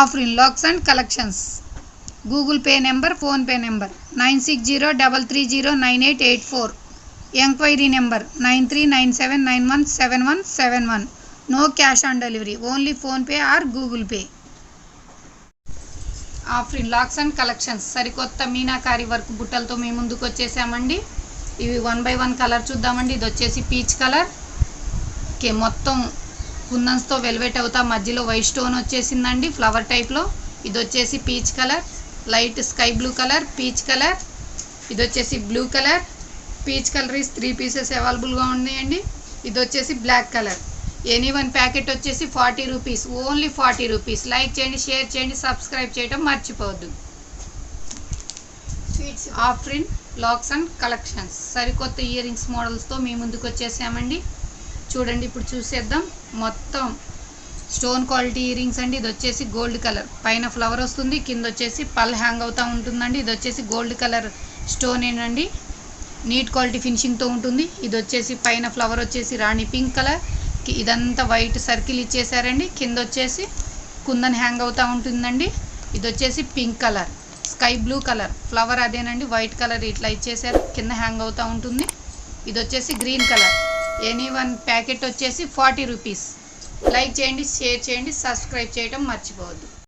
Afrin lacs and collections. Google Pay number PhonePe number nine six zero double three zero nine eight eight four. Enquiry number nine three nine seven nine one seven one seven one. No cash on delivery only PhonePe or Google Pay. Afrin lacs and collections. సరికొత్త meenakari work బుట్టలతో మేము ముందుకు వచ్చేసామండి. ఇవి one by one colour చూద్దామండి. ఇది వచ్చేసి peach colour. Okay మొత్తం కుందన్స్తో velvet అవుతా మధ్యలో వైట్ స్టోన్ వచ్చేసిందండి ఫ్లవర్ టైప్లో ఇది వచ్చేసి peach colour light sky blue colour peach colour. ఇది వచ్చేసి blue colour. Peach colour is three pieces అవైలబుల్గా ఉన్నాయండి. ఇది వచ్చేసి black colour. Any one packet వచ్చేసి forty rupees. Only forty rupees. Like చేయండి షేర్ చేయండి సబ్స్క్రైబ్ చేయడం మర్చిపోవద్దు. Sweets Afrin lacs and collections సరికొత్త ఇయర్ రింగ్స్ మోడల్స్తో మీ ముందుకు వచ్చేసామండి. చూడండి ఇప్పుడు చూసేద్దాం. మొత్తం స్టోన్ క్వాలిటీ ఇయరింగ్స్ అండి. ఇది వచ్చేసి గోల్డ్ కలర్. పైన ఫ్లవర్ వస్తుంది కింద వచ్చేసి పల్ హ్యాంగ్ అవుతూ ఉంటుందండి. ఇది వచ్చేసి గోల్డ్ కలర్ స్టోన్ ఏనండి. నీట్ క్వాలిటీ ఫినిషింగ్తో ఉంటుంది. ఇది వచ్చేసి పైన ఫ్లవర్ వచ్చేసి రాణి పింక్ కలర్. ఇదంతా వైట్ సర్కిల్ ఇచ్చేసారండి. కింద వచ్చేసి కుందన్ హ్యాంగ్ అవుతూ ఉంటుందండి. ఇది వచ్చేసి pink colour. Sky blue colour. Flower అదేనండి. వైట్ కలర్ ఇట్లా ఇచ్చేసారు. కింద హ్యాంగ్ అవుతూ ఉంటుంది. ఇది వచ్చేసి green colour. Any one packet వచ్చేసి ఫార్టీ రూపీస్. లైక్ చేయండి షేర్ చేయండి సబ్స్క్రైబ్ చేయడం మర్చిపోవద్దు.